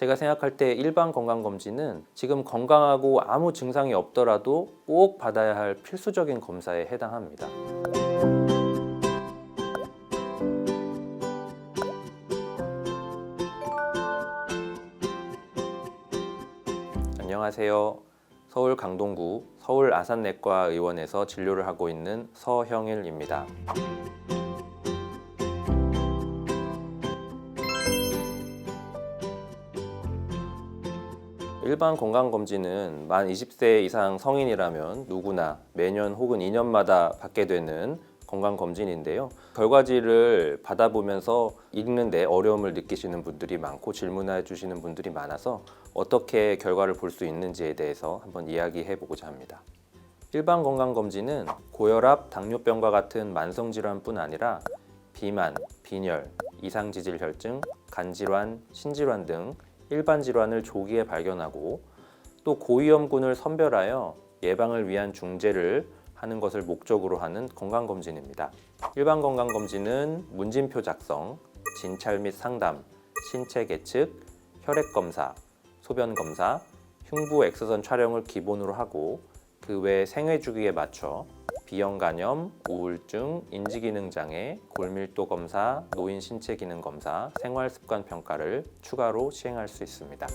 제가 생각할 때 일반 건강검진은 지금 건강하고 아무 증상이 없더라도 꼭 받아야 할 필수적인 검사에 해당합니다. 안녕하세요. 서울 강동구 서울 아산내과 의원에서 진료를 하고 있는 서형일입니다. 일반 건강검진은 만 20세 이상 성인이라면 누구나 매년 혹은 2년마다 받게 되는 건강검진인데요. 결과지를 받아보면서 읽는데 어려움을 느끼시는 분들이 많고 질문해 주시는 분들이 많아서 어떻게 결과를 볼 수 있는지에 대해서 한번 이야기해 보고자 합니다. 일반 건강검진은 고혈압, 당뇨병과 같은 만성질환뿐 아니라 비만, 빈혈, 이상지질혈증, 간질환, 신질환 등 일반 질환을 조기에 발견하고 또 고위험군을 선별하여 예방을 위한 중재를 하는 것을 목적으로 하는 건강검진입니다. 일반 건강검진은 문진표 작성, 진찰 및 상담, 신체 계측, 혈액 검사, 소변 검사, 흉부 엑스선 촬영을 기본으로 하고 그 외 생애 주기에 맞춰 비형 간염, 우울증, 인지기능 장애, 골밀도 검사, 노인 신체 기능 검사, 생활 습관 평가를 추가로 시행할 수 있습니다.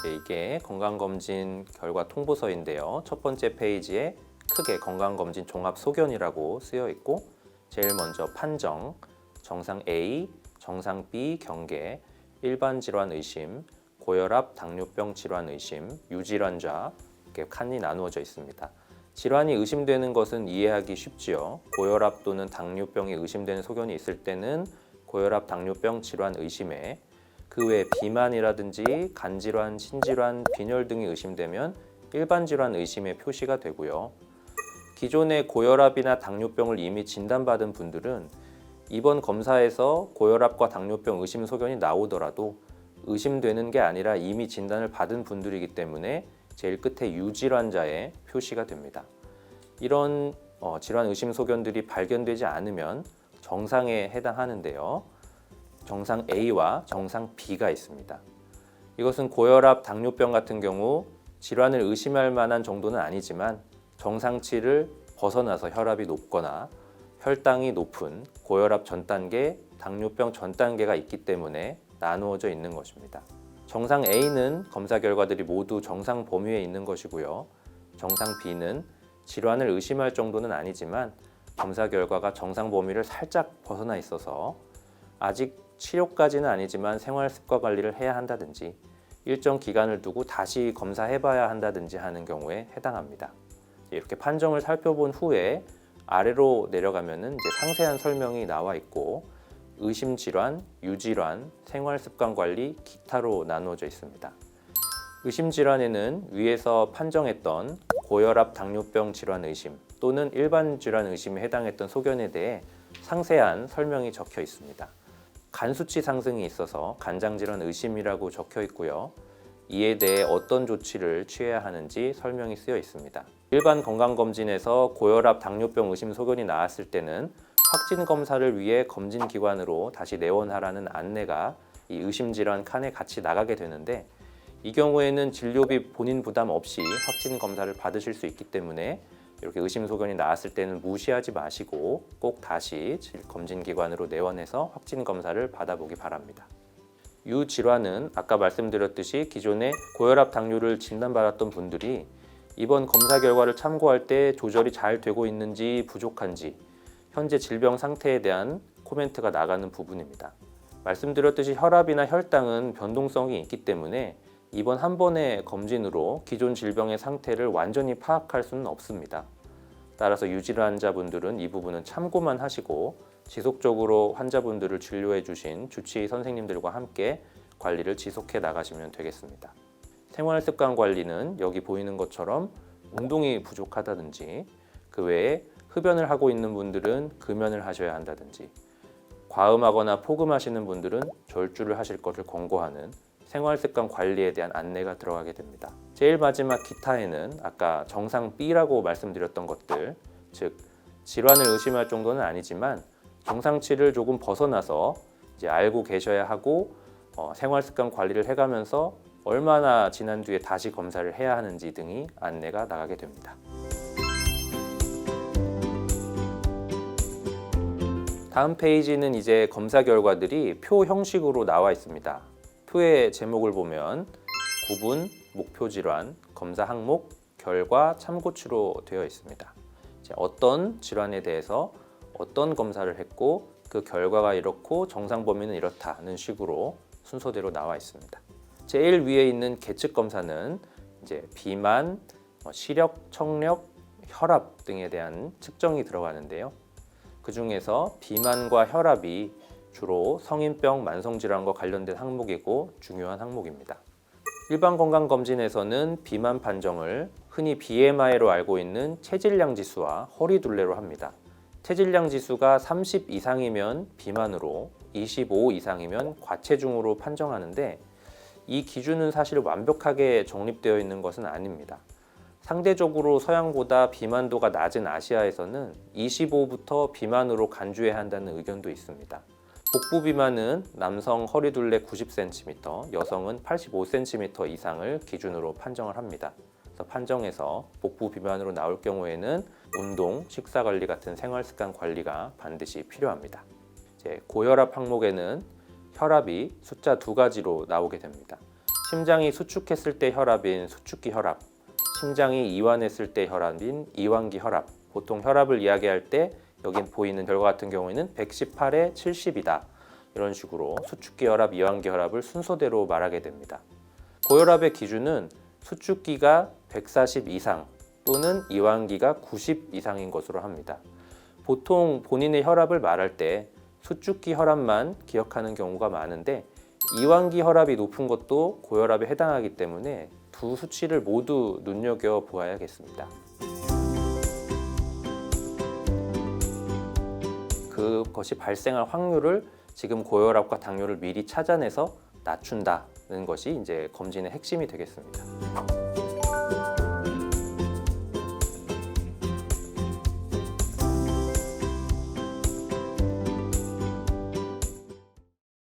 이제 이게 건강검진 결과 통보서인데요. 첫 번째 페이지에 크게 건강검진 종합 소견이라고 쓰여 있고 제일 먼저 판정, 정상 A, 정상 B 경계, 일반 질환 의심, 고혈압, 당뇨병 질환 의심, 유질환자 이렇게 칸이 나누어져 있습니다. 질환이 의심되는 것은 이해하기 쉽지요. 고혈압 또는 당뇨병이 의심되는 소견이 있을 때는 고혈압, 당뇨병 질환 의심에 그외 비만이라든지 간질환, 신질환, 빈혈 등이 의심되면 일반 질환 의심의 표시가 되고요. 기존에 고혈압이나 당뇨병을 이미 진단받은 분들은 이번 검사에서 고혈압과 당뇨병 의심 소견이 나오더라도 의심되는 게 아니라 이미 진단을 받은 분들이기 때문에 제일 끝에 유질환자의 표시가 됩니다. 이런 어, 질환 의심 소견들이 발견되지 않으면 정상에 해당하는데요. 정상 A와 정상 B가 있습니다. 이것은 고혈압, 당뇨병 같은 경우 질환을 의심할 만한 정도는 아니지만 정상치를 벗어나서 혈압이 높거나 혈당이 높은 고혈압 전 단계, 당뇨병 전 단계가 있기 때문에 나누어져 있는 것입니다. 정상 A는 검사 결과들이 모두 정상 범위에 있는 것이고요. 정상 B는 질환을 의심할 정도는 아니지만 검사 결과가 정상 범위를 살짝 벗어나 있어서 아직 치료까지는 아니지만 생활 습관 관리를 해야 한다든지 일정 기간을 두고 다시 검사해봐야 한다든지 하는 경우에 해당합니다. 이렇게 판정을 살펴본 후에 아래로 내려가면은 이제 상세한 설명이 나와 있고 의심 질환, 유질환, 생활 습관 관리, 기타로 나누어져 있습니다. 의심 질환에는 위에서 판정했던 고혈압, 당뇨병 질환 의심 또는 일반 질환 의심에 해당했던 소견에 대해 상세한 설명이 적혀 있습니다. 간 수치 상승이 있어서 간장 질환 의심이라고 적혀 있고요. 이에 대해 어떤 조치를 취해야 하는지 설명이 쓰여 있습니다. 일반 건강검진에서 고혈압, 당뇨병 의심 소견이 나왔을 때는 확진 검사를 위해 검진 기관으로 다시 내원하라는 안내가 이 의심 질환 칸에 같이 나가게 되는데 이 경우에는 진료비 본인 부담 없이 확진 검사를 받으실 수 있기 때문에 이렇게 의심 소견이 나왔을 때는 무시하지 마시고 꼭 다시 검진 기관으로 내원해서 확진 검사를 받아보기 바랍니다. 유 질환은 아까 말씀드렸듯이 기존에 고혈압 당뇨를 진단받았던 분들이 이번 검사 결과를 참고할 때 조절이 잘 되고 있는지 부족한지 현재 질병 상태에 대한 코멘트가 나가는 부분입니다. 말씀드렸듯이 혈압이나 혈당은 변동성이 있기 때문에 이번 한 번의 검진으로 기존 질병의 상태를 완전히 파악할 수는 없습니다. 따라서 유질환자분들은 이 부분은 참고만 하시고 지속적으로 환자분들을 진료해 주신 주치의 선생님들과 함께 관리를 지속해 나가시면 되겠습니다. 생활 습관 관리는 여기 보이는 것처럼 운동이 부족하다든지 그 외에 흡연을 하고 있는 분들은 금연을 하셔야 한다든지 과음하거나 포금하시는 분들은 절주를 하실 것을 권고하는 생활 습관 관리에 대한 안내가 들어가게 됩니다. 제일 마지막 기타에는 아까 정상 B라고 말씀드렸던 것들, 즉 질환을 의심할 정도는 아니지만 정상치를 조금 벗어나서 이제 알고 계셔야 하고 어, 생활 습관 관리를 해가면서 얼마나 지난 뒤에 다시 검사를 해야 하는지 등이 안내가 나가게 됩니다. 다음 페이지는 이제 검사 결과들이 표 형식으로 나와 있습니다. 표의 제목을 보면 구분, 목표 질환, 검사 항목, 결과, 참고치로 되어 있습니다. 어떤 질환에 대해서 어떤 검사를 했고 그 결과가 이렇고 정상 범위는 이렇다는 식으로 순서대로 나와 있습니다. 제일 위에 있는 계측 검사는 이제 비만, 뭐 시력, 청력, 혈압 등에 대한 측정이 들어가는데요. 그 중에서 비만과 혈압이 주로 성인병, 만성질환과 관련된 항목이고 중요한 항목입니다. 일반 건강 검진에서는 비만 판정을 흔히 BMI로 알고 있는 체질량 지수와 허리 둘레로 합니다. 체질량 지수가 30 이상이면 비만으로, 25 이상이면 과체중으로 판정하는데 이 기준은 사실 완벽하게 정립되어 있는 것은 아닙니다. 상대적으로 서양보다 비만도가 낮은 아시아에서는 25부터 비만으로 간주해야 한다는 의견도 있습니다. 복부 비만은 남성 허리 둘레 90cm, 여성은 85cm 이상을 기준으로 판정을 합니다. 판정에서 복부 비만으로 나올 경우에는 운동, 식사 관리 같은 생활 습관 관리가 반드시 필요합니다. 이제 고혈압 항목에는 혈압이 숫자 두 가지로 나오게 됩니다. 심장이 수축했을 때 혈압인 수축기 혈압, 심장이 이완했을 때 혈압인 이완기 혈압. 보통 혈압을 이야기할 때 여기 보이는 결과 같은 경우에는 118에 70이다. 이런 식으로 수축기 혈압, 이완기 혈압을 순서대로 말하게 됩니다. 고혈압의 기준은 수축기가 140 이상 또는 이완기가 90 이상인 것으로 합니다. 보통 본인의 혈압을 말할 때 수축기 혈압만 기억하는 경우가 많은데 이완기 혈압이 높은 것도 고혈압에 해당하기 때문에 두 수치를 모두 눈여겨 보아야겠습니다. 그것이 발생할 확률을 지금 고혈압과 당뇨를 미리 찾아내서 낮춘다는 것이 이제 검진의 핵심이 되겠습니다.